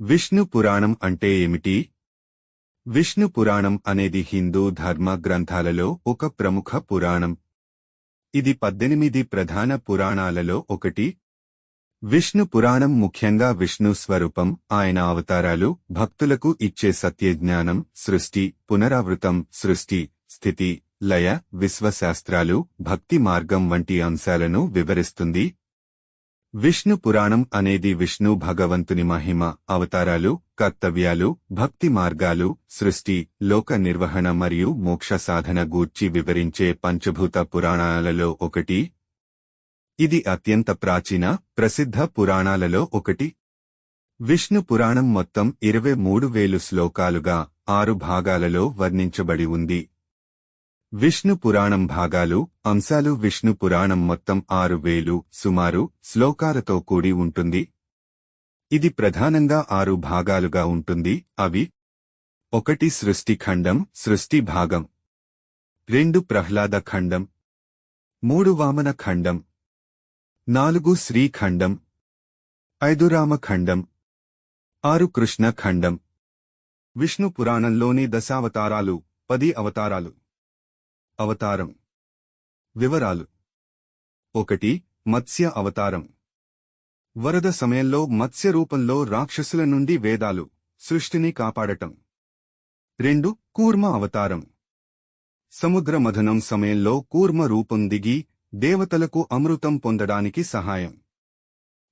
విష్ణు పురాణం అంటే ఏమిటి? విష్ణు పురాణం అనేది హిందూ ధర్మ గ్రంథాలలో ఒక ప్రముఖ పురాణం. ఇది పద్దెనిమిది ప్రధాన పురాణాలలో ఒకటి. విష్ణు పురాణం ముఖ్యంగా విష్ణు స్వరూపం ఆయన అవతారాలు భక్తులకు ఇచ్చే సత్యజ్ఞానం సృష్టి పునరావృతం సృష్టి స్థితి లయ విశ్వశాస్త్రాలు భక్తి మార్గం వంటి అంశాలను వివరిస్తుంది. విష్ణు పురాణం అనేది విష్ణు భగవంతుని మహిమ అవతారాలు కర్తవ్యాలు భక్తి మార్గాలు సృష్టి లోక నిర్వహణ మరియు మోక్ష సాధన గూర్చి వివరించే పంచభూత పురాణాలలో ఒకటి. ఇది అత్యంత ప్రాచీన ప్రసిద్ధ పురాణాలలో ఒకటి. విష్ణు పురాణం మొత్తం ఇరవై మూడు వేలు శ్లోకాలుగా ఆరు భాగాలలో వర్ణించబడి ఉంది. విష్ణు పురాణం భాగాలు అంశాలు విష్ణు పురాణం మొత్తం ఆరు వేలు సుమారు శ్లోకాలతో కూడి ఉంటుంది. ఇది ప్రధానంగా ఆరు భాగాలుగా ఉంటుంది. అవి ఒకటి సృష్టి ఖండం సృష్టి భాగం. రెండు ప్రహ్లాద ఖండం. మూడు వామన ఖండం. నాలుగు శ్రీఖండం ఐదు రామఖండం ఆరు కృష్ణ ఖండం. విష్ణు పురాణంలోని దశావతారాలు పది అవతారాలు. అవతారం. వివరాలు. ఒకటి మత్స్య అవతారం. వరద సమయంలో మత్స్య రూపంలో రాక్షసుల నుండి వేదాలు సృష్టిని కాపాడటం. రెండు కూర్మ అవతారం. సముద్ర మథనం సమయంలో కూర్మ రూపం దిగి దేవతలకు అమృతం పొందడానికి సహాయం.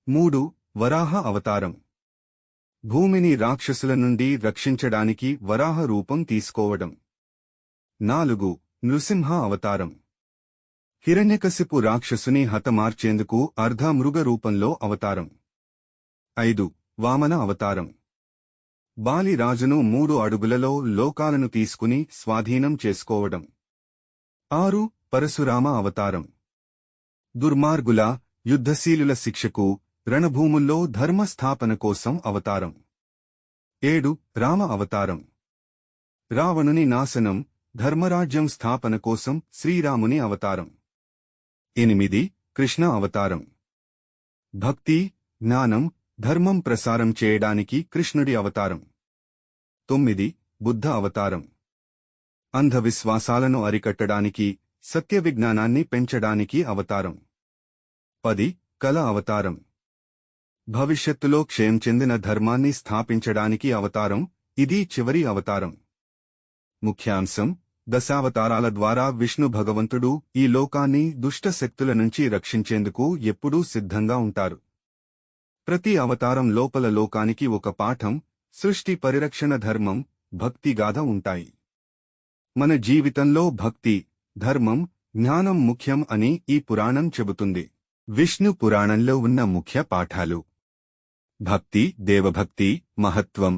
మూడు వరాహ అవతారం. భూమిని రాక్షసుల నుండి రక్షించడానికి వరాహ రూపం తీసుకోవడం. నాలుగు నృసింహ అవతారం హిరణ్యకశిపు రాక్షసుని హతమార్చేందుకు అర్ధమృగ రూపంలో అవతారం. ఐదు. వామన అవతారం. బాలిరాజును మూడు అడుగులలో లోకాలను తీసుకుని స్వాధీనం చేసుకోవడం. ఆరు. పరశురామ అవతారం. దుర్మార్గుల యుద్ధశీలుల శిక్షకు రణభూముల్లో ధర్మస్థాపన కోసం అవతారం. ఏడు. రామ అవతారం. రావణుని నాశనం ధర్మరాజ్యం స్థాపన కోసం శ్రీరాముని అవతారం. ఎనిమిది కృష్ణ అవతారం. భక్తి జ్ఞానం ధర్మం ప్రసారం చేయడానికి కృష్ణుడి అవతారం. తొమ్మిది బుద్ధ అవతారం. అంధవిశ్వాసాలను అరికట్టడానికి సత్య విజ్ఞానాన్ని పెంచడానికి అవతారం. పది కల అవతారం. భవిష్యత్తులో క్షయం చెందిన ధర్మాన్ని స్థాపించడానికి అవతారం ఇది చివరి అవతారం. ముఖ్యాంశం దశావతారాల ద్వారా విష్ణు భగవంతుడు ఈ లోకాన్ని దుష్ట శక్తుల నుంచి రక్షించేందుకు ఎప్పుడూ సిద్ధంగా ఉంటారు. ప్రతి అవతారం లోపల లోకానికి ఒక పాఠం సృష్టి పరిరక్షణ ధర్మం భక్తిగాథ ఉంటాయి. మన జీవితంలో భక్తి ధర్మం జ్ఞానం ముఖ్యం అని ఈ పురాణం చెబుతుంది. విష్ణు పురాణంలో ఉన్న ముఖ్య పాఠాలు. భక్తి దేవభక్తి మహత్వం.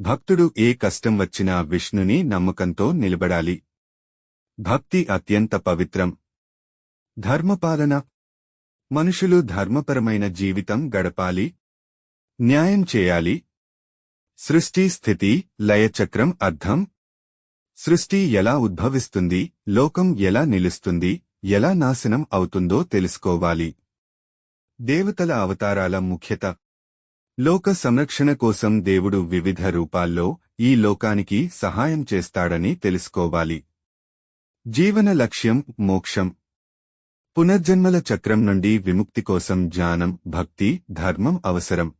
భక్తుడు ఏ కష్టం వచ్చినా విష్ణుని నమ్మకంతో నిలబడాలి. భక్తి అత్యంత పవిత్రం. ధర్మపాలన. మనుషులు ధర్మపరమైన జీవితం గడపాలి. న్యాయం చేయాలి. సృష్టి స్థితి లయచక్రం అర్థం. సృష్టి ఎలా ఉద్భవిస్తుంది లోకం ఎలా నిలుస్తుంది ఎలా నాశనం అవుతుందో తెలుసుకోవాలి. దేవతల అవతారాల ముఖ్యత. లోక సంరక్షణ కోసం దేవుడు వివిధ రూపాల్లో ఈ లోకానికి సహాయం చేస్తాడని తెలుసుకోవాలి. జీవన లక్ష్యం మోక్షం. పునర్జన్మల చక్రం నుండి విముక్తి కోసం జ్ఞానం భక్తి ధర్మం అవసరం.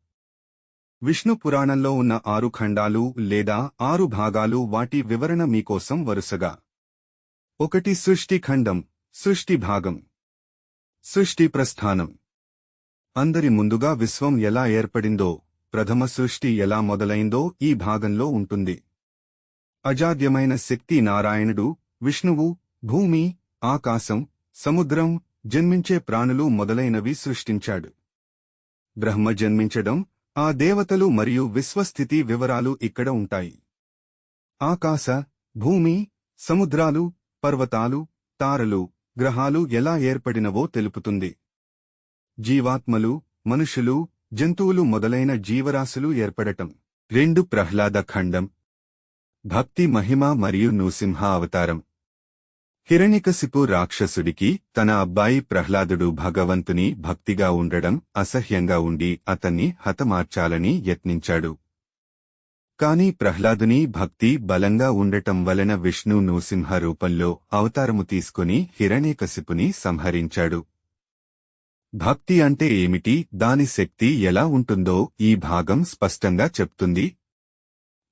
విష్ణు పురాణంలో ఉన్న ఆరు ఖండాలు లేదా ఆరు భాగాలు వాటి వివరణ మీకోసం వరుసగా. ఒకటి సృష్టి ఖండం సృష్టి భాగం. సృష్టి ప్రస్థానం. అందరి ముందుగా విశ్వం ఎలా ఏర్పడిందో ప్రథమ సృష్టి ఎలా మొదలైందో ఈ భాగంలో ఉంటుంది. అజాద్యమైన శక్తి నారాయణుడు విష్ణువు భూమి ఆకాశం సముద్రం జన్మించే ప్రాణులు మొదలైనవి సృష్టించాడు. బ్రహ్మ జన్మించడం ఆ దేవతలు మరియు విశ్వస్థితి వివరాలు ఇక్కడ ఉంటాయి. ఆకాశ భూమి సముద్రాలు పర్వతాలు తారలు గ్రహాలు ఎలా ఏర్పడినవో తెలుపుతుంది. జీవాత్మలు మనుషులు జంతువులు మొదలైన జీవరాశులు ఏర్పడటం. రెండు ప్రహ్లాద ఖండం. భక్తి మహిమ మరియు నృసింహ అవతారం. హిరణ్యకశిపు రాక్షసుడికి తన అబ్బాయి ప్రహ్లాదుడు భగవంతుని భక్తిగా ఉండడం అసహ్యంగా ఉండి అతన్ని హతమార్చాలని యత్నించాడు. కాని ప్రహ్లాదుని భక్తి బలంగా ఉండటం వలన విష్ణు నృసింహ రూపంలో అవతారము తీసుకుని హిరణ్యకశిపుని సంహరించాడు. భక్తి అంటే ఏమిటి? దాని శక్తి ఎలా ఉంటుందో ఈ భాగం స్పష్టంగా చెప్తుంది.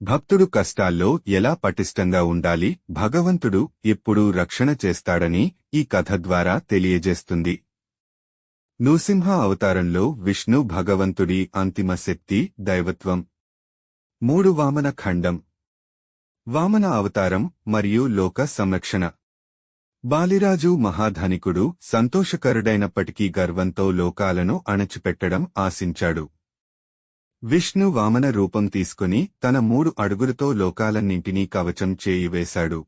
భక్తుడు కష్టాల్లో ఎలా పటిష్టంగా ఉండాలి? భగవంతుడు ఎప్పుడూ రక్షణ చేస్తాడని ఈ కథ ద్వారా తెలియజేస్తుంది. నృసింహ అవతారంలో విష్ణు భగవంతుడి అంతిమ శక్తి దైవత్వం. మూడు వామన ఖండం. వామన అవతారం మరియు లోక సంరక్షణ. బాలిరాజు మహాధనికుడు సంతోషకరుడైనప్పటికీ గర్వంతో లోకాలను అణచిపెట్టడం ఆశించాడు. విష్ణు వామన రూపం తీసుకుని తన మూడు అడుగులతో లోకాలన్నింటినీ కవచం చేయివేశాడు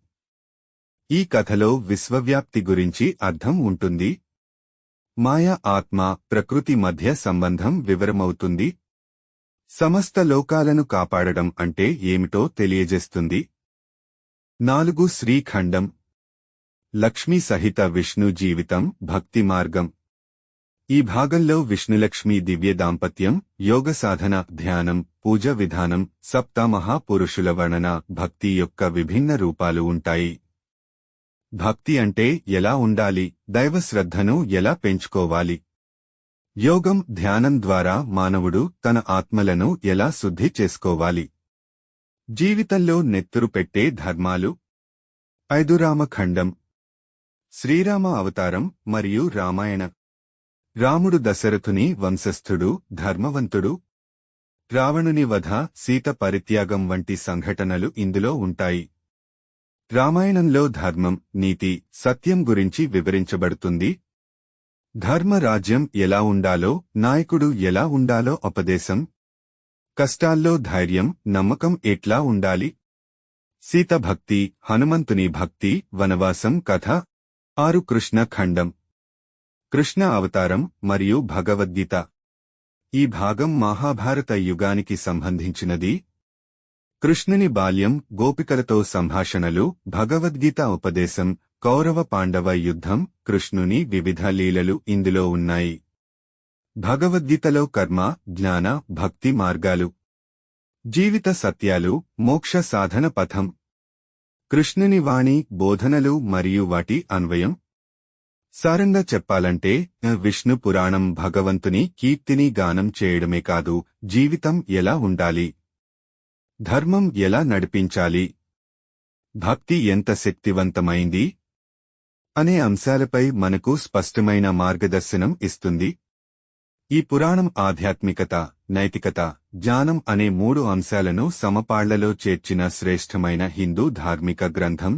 ఈ కథలో విశ్వవ్యాప్తి గురించి అర్థం ఉంటుంది. మాయ ఆత్మ ప్రకృతి మధ్య సంబంధం వివరమవుతుంది. సమస్త లోకాలను కాపాడడం అంటే ఏమిటో తెలియజేస్తుంది. నాలుగు శ్రీఖండం లక్ష్మీ సహిత విష్ణు జీవితం భక్తి మార్గం. ఈ భాగంలో విష్ణులక్ష్మి దివ్య దాంపత్యం యోగ సాధన ధ్యానం పూజ విధానం సప్త మహాపురుషుల వర్ణన భక్తి యొక్క విభిన్న రూపాలు ఉంటాయి. భక్తి అంటే ఎలా ఉండాలి దైవశ్రద్ధను ఎలా పెంచుకోవాలి? యోగం ధ్యానం ద్వారా మానవుడు తన ఆత్మలను ఎలా శుద్ధి చేసుకోవాలి? జీవితంలో నెత్తురు పెట్టే ధర్మాలు? ఐదురామఖండం శ్రీరామ అవతారం మరియు రామాయణ. రాముడు దశరథుని వంశస్థుడు ధర్మవంతుడు. రావణుని వధ సీత పరిత్యాగం వంటి సంఘటనలు ఇందులో ఉంటాయి. రామాయణంలో ధర్మం నీతి సత్యం గురించి వివరించబడుతుంది. ధర్మరాజ్యం ఎలా ఉండాలో నాయకుడు ఎలా ఉండాలో ఉపదేశం. కష్టాల్లో ధైర్యం నమ్మకం ఎట్లా ఉండాలి. సీత భక్తి హనుమంతుని భక్తి వనవాసం కథ. ఆరు కృష్ణ ఖండం. కృష్ణ అవతారం మరియు భగవద్గీత. ఈ భాగం మహాభారత యుగానికి సంబంధించినది. కృష్ణుని బాల్యం గోపికలతో సంభాషణలు భగవద్గీత ఉపదేశం కౌరవ పాండవ యుద్ధం కృష్ణుని వివిధ లీలలు ఇందులో ఉన్నాయి. భగవద్గీతలో కర్మ జ్ఞాన భక్తి మార్గాలు. జీవిత సత్యాలు మోక్ష సాధన పథం. కృష్ణుని వాణి బోధనలు మరియు వాటి అన్వయం? సారంగా చెప్పాలంటే విష్ణు పురాణం భగవంతుని కీర్తిని గానం చేయడమే కాదు జీవితం ఎలా ఉండాలి? ధర్మం ఎలా నడిపించాలి? భక్తి ఎంత శక్తివంతమైంది? అనే అంశాలపై మనకు స్పష్టమైన మార్గదర్శనం ఇస్తుంది. ఈ పురాణం ఆధ్యాత్మికత నైతికత జ్ఞానం అనే మూడు అంశాలను సమపాళ్ళలో చేర్చిన శ్రేష్టమైన హిందూ ధార్మిక గ్రంథం